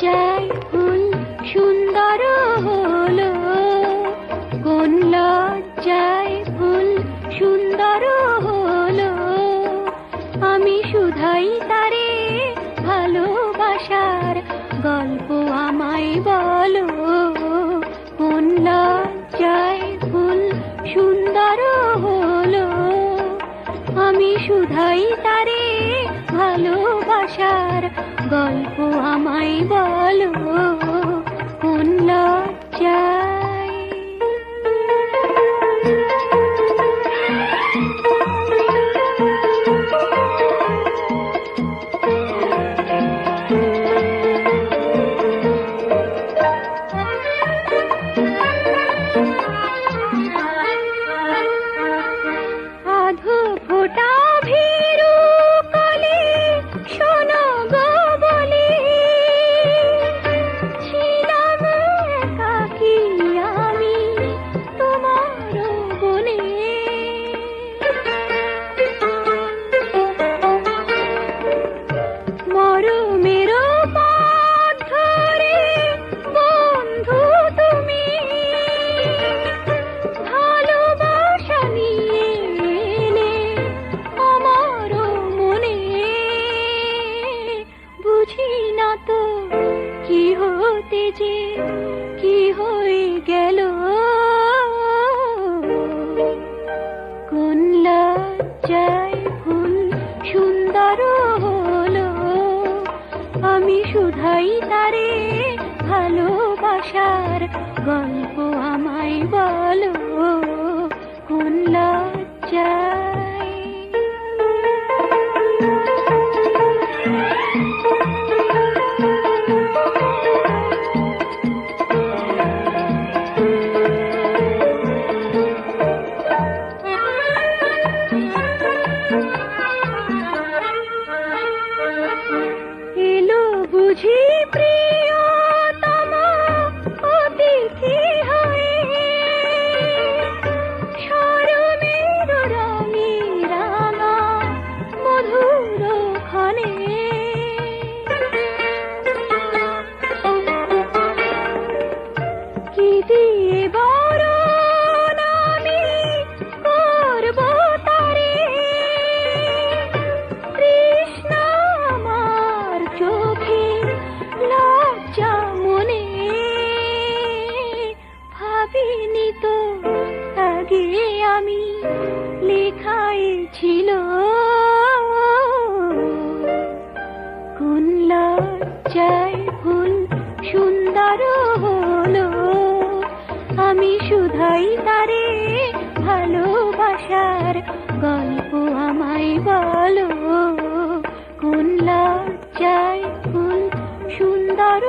লজ্জায় ফুল সুন্দর ফুল সুন্দর আমি শুধাই তারে ভালোবাসার গল্প আমায় বলো। ফুল সুন্দর আমি শুধাই তারে ভালোবাসার গল্প আমায় বলো। কি হতে যে কি হয়ে গেল? কোন লজ্জায় ফুল সুন্দর হলো? আমি শুধাই তারে ভালোবাসার গল্প আমায় বলো। লজ্জায় ফুল সুন্দর হলো। আমি শুধাই তারে ভালোবাসার গল্প আমায় বলো। কোন লজ্জায় ফুল সুন্দর